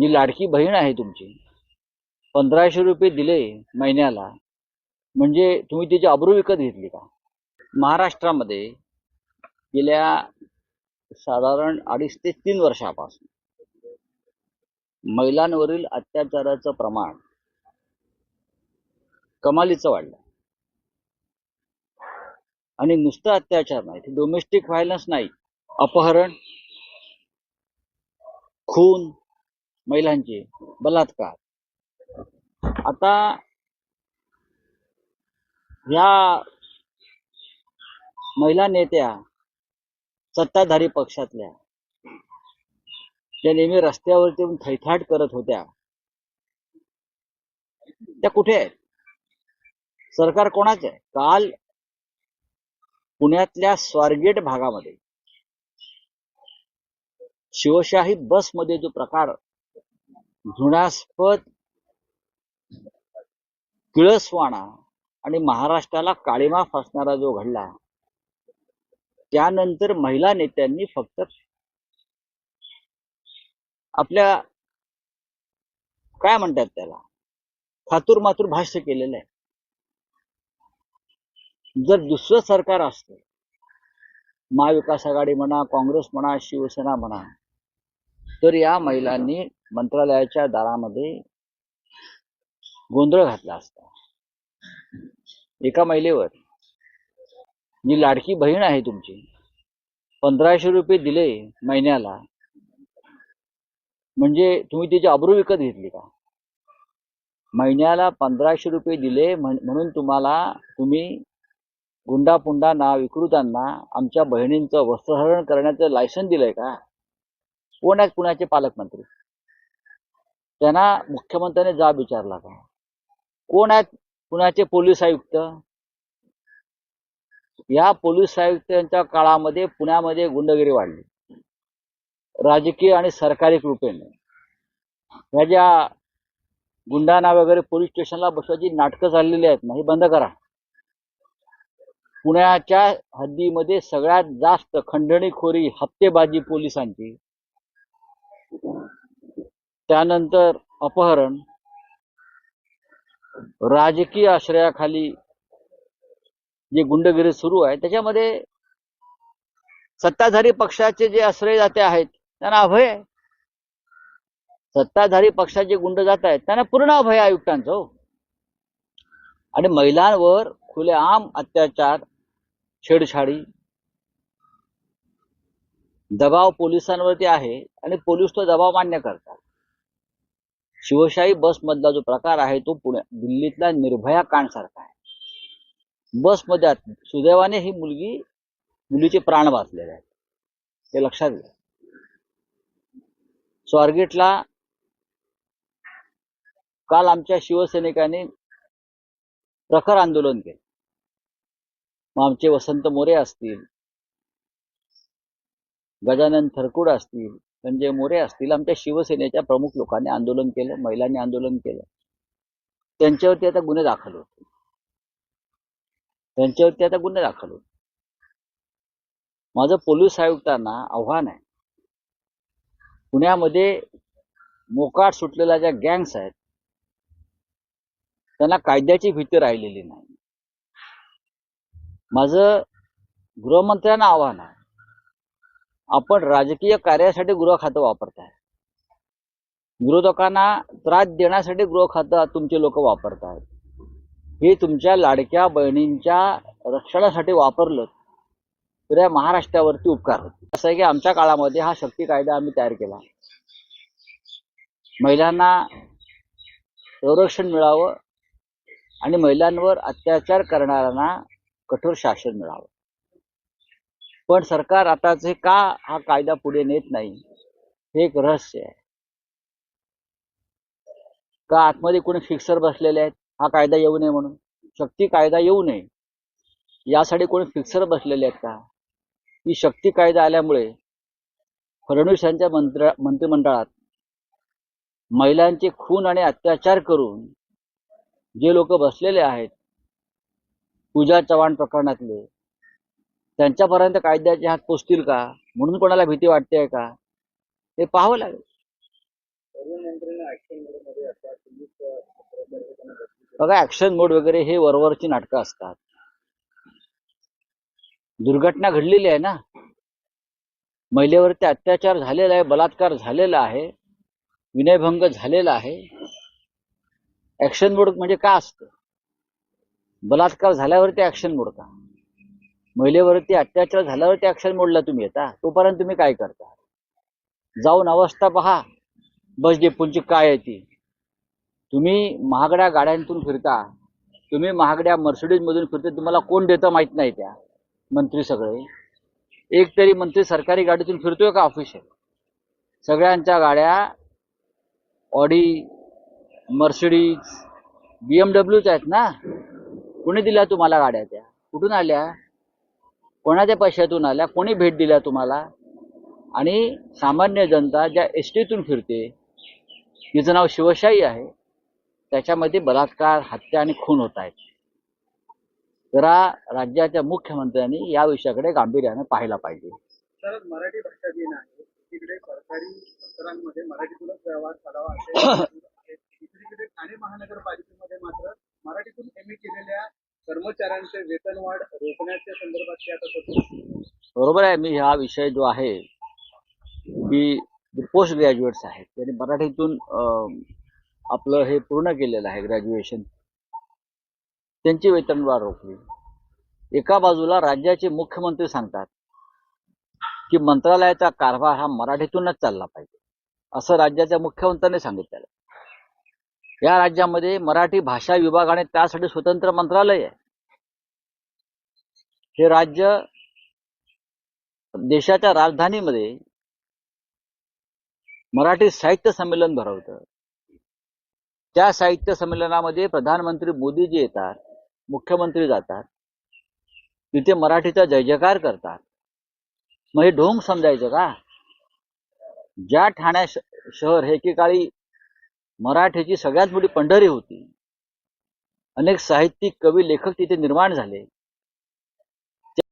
मी लाडकी बहीण आहे तुमची पंधराशे रुपये दिले महिन्याला म्हणजे तुम्ही तिची अब्रू विकत घेतली का? महाराष्ट्रामध्ये गेल्या साधारण अडीच ते तीन वर्षापासून महिलांवरील अत्याचाराचं प्रमाण कमालीचं वाढलं. आणि नुसतं अत्याचार नाही ते डोमेस्टिक व्हायलन्स नाही अपहरण खून महिलांचे बलात्कार. आता ह्या महिला नेत्या सत्ताधारी पक्षातल्या त्या नेहमी रस्त्यावरती येऊन थैथाट करत होत्या. त्या कुठे आहेत? सरकार कोणाचं आहे? काल पुण्यातल्या स्वारगेट भागामध्ये शिवशाही बसमध्ये जो प्रकार घृणास्पद किळसवाणा आणि महाराष्ट्राला काळीमा फासणारा जो घडला त्यानंतर महिला नेत्यांनी फक्त आपल्या काय म्हणतात त्याला? खातूर मातूर भाष्य केलेलं आहे. जर दुसरं सरकार असतं महाविकास आघाडी म्हणा काँग्रेस म्हणा शिवसेना म्हणा तर या महिलांनी मंत्रालयाच्या दारामध्ये गोंधळ घातला असता. एका महिलेवर. जी लाडकी बहीण आहे तुमची. पंधराशे रुपये दिले महिन्याला. म्हणजे तुम्ही तिची अब्रू विकत घेतली का? महिन्याला पंधराशे रुपये दिले म्हणून तुम्हाला तुम्ही गुंडापुंडा ना विकृतांना आमच्या बहिणींचं वस्त्रहरण करण्याचं लायसन दिलंय का? कोण आहेत पुण्याचे पालकमंत्री? त्यांना मुख्यमंत्र्यांनी जाब विचारला का? कोण आहेत? पुण्याचे पोलीस आयुक्त? या पोलीस आयुक्तांच्या काळामध्ये पुण्यामध्ये गुंडगिरी वाढली. राजकीय आणि सरकारी कृपेने. ह्या ज्या गुंडांना वगैरे पोलीस स्टेशनला बसवायची नाटकं चाललेली आहेत ना ही बंद करा. पुण्याच्या हद्दीमध्ये सगळ्यात जास्त खंडणीखोरी हप्तेबाजी पोलिसांची. त्यानंतर अपहरण. राजकीय आश्रयाखाली जे गुंडगिरी सुरू आहे त्याच्यामध्ये सत्ताधारी पक्षाचे जे आश्रयदाते आहेत त्यांना अभय आहे. सत्ताधारी पक्षाचे गुंड जात आहेत त्यांना पूर्ण अभय आयुक्तांचं हो. आणि महिलांवर खुलेआम अत्याचार छेडछाडी. दबाव पोलिसांवरती आहे आणि पोलीस तो दबाव मान्य करतात. शिवशाही बस मधला जो प्रकार आहे तो पुण्या दिल्लीतला निर्भया कांड सारखा आहे बसमध्ये सुदैवाने ही मुलगी मुलीचे प्राण वाचलेले आहेत. ते लक्षात घ्या. स्वारगेटला काल आमच्या शिवसैनिकांनी प्रखर आंदोलन केलं. मग आमचे वसंत मोरे असतील गजानन थरकुड असतील संजय मोरे असतील आमच्या शिवसेनेच्या प्रमुख लोकांनी आंदोलन केलं महिलांनी आंदोलन केलं. त्यांच्यावरती आता गुन्हे दाखल होते त्यांच्यावरती आता गुन्हे दाखल होते माझं पोलीस आयुक्तांना आव्हान आहे. पुण्यामध्ये मोकाट सुटलेल्या ज्या गँग्स आहेत त्यांना कायद्याची भीती राहिलेली नाही. माझं गृहमंत्र्यांना आव्हान आहे. आपण राजकीय कार्यासाठी गृह खातं वापरताय. विरोधकांना त्रास देण्यासाठी गृह खातं तुमचे लोक वापरतायत. हे तुमच्या लाडक्या बहिणींच्या रक्षणासाठी वापरलं तर या महाराष्ट्रावरती उपकार होते. असं आहे की आमच्या काळामध्ये हा शक्ती कायदा आम्ही तयार केला. महिलांना संरक्षण मिळावं आणि महिलांवर अत्याचार करणाऱ्यांना कठोर शासन मिळावं. पण सरकार आताचे का हा कायदा पुढे नेत नाही? हे एक रहस्य आहे. का आतमध्ये कोणी फिक्सर बसलेले आहेत? हा कायदा येऊ नये म्हणून. शक्ती कायदा येऊ नये. यासाठी कोणी फिक्सर बसलेले आहेत का? ही शक्ती कायदा आल्यामुळे फडणवीस यांच्या मंत्र मंत्रिमंडळात महिलांचे खून आणि अत्याचार करून जे लोक बसलेले आहेत पूजा चव्हाण प्रकरणातले त्यांच्यापर्यंत कायद्याचे हात पोचतील का? म्हणून कोणाला भीती वाटते का? ते पाहावं लागेल. बघा ऍक्शन मोड वगैरे हे वरवरची नाटकं असतात. दुर्घटना घडलेली आहे ना? महिलेवरती अत्याचार झालेला आहे बलात्कार झालेला आहे विनयभंग झालेला आहे. ऍक्शन मोड म्हणजे का असतं? बलात्कार झाल्यावरती ऍक्शन मोड का? महिलेवरती अत्याचार झाल्यावरती अक्षर मोडला तुम्ही येता तोपर्यंत तुम्ही काय करता? जाऊन अवस्था पहा. बस डेपोची काय आहे ती? तुम्ही महागड्या गाड्यांतून फिरता. तुम्ही महागड्या मर्सिडीज मधून फिरता. तुम्हाला कोण देतं माहीत नाही त्या मंत्री सगळे. एक तरी मंत्री सरकारी गाडीतून फिरतोय का ऑफिस सगळ्यांच्या गाड्या ऑडी मर्सिडीज बी एम डब्ल्यूच आहेत ना? कुणी दिल्या तुम्हाला गाड्या त्या? कुठून आल्या? कोणाच्या पैशातून आल्या कोणी भेट दिल्या तुम्हाला? आणि सामान्य जनता ज्या एस टीतून फिरते तिचं नाव शिवशाही आहे त्याच्यामध्ये बलात्कार हत्या आणि खून होत आहेत. जरा राज्याच्या मुख्यमंत्र्यांनी या विषयाकडे गांभीर्याने पाहायला पाहिजे. मराठी भाषा दिन आहे एकीकडे सरकारी दप्तरांमध्ये मराठीतूनच व्यवहार चालावा ठाणे महानगरपालिकेमध्ये मात्र मराठीतून एम केलेल्या कर्मचाऱ्यांचे वेतनवाढ रोखण्याच्या संदर्भात आता बरोबर आहे. मी हा विषय जो आहे की पोस्ट ग्रॅज्युएट्स आहेत त्यांनी मराठीतून आपलं हे पूर्ण केलेलं आहे ग्रॅज्युएशन त्यांची वेतनवाढ रोखली. एका बाजूला राज्याचे मुख्यमंत्री सांगतात की मंत्रालयाचा कारभार हा मराठीतूनच चालला पाहिजे. असं राज्याच्या मुख्यमंत्र्यांनी सांगितलेलं या राज्यामध्ये मराठी भाषा विभागाने त्यासाठी स्वतंत्र मंत्रालय आहे. हे राज्य देशाच्या राजधानीमध्ये मराठी साहित्य संमेलन भरवतं. त्या साहित्य संमेलनामध्ये प्रधानमंत्री मोदीजी येतात मुख्यमंत्री जातात तिथे मराठीचा जय जयकार करतात. मग हे ढोंग समजायचं का? ज्या ठाण्या शहर हे एकेकाळी मराठीची सगळ्यात मोठी पंढरी होती अनेक साहित्यिक कवी लेखक तिथे निर्माण झाले.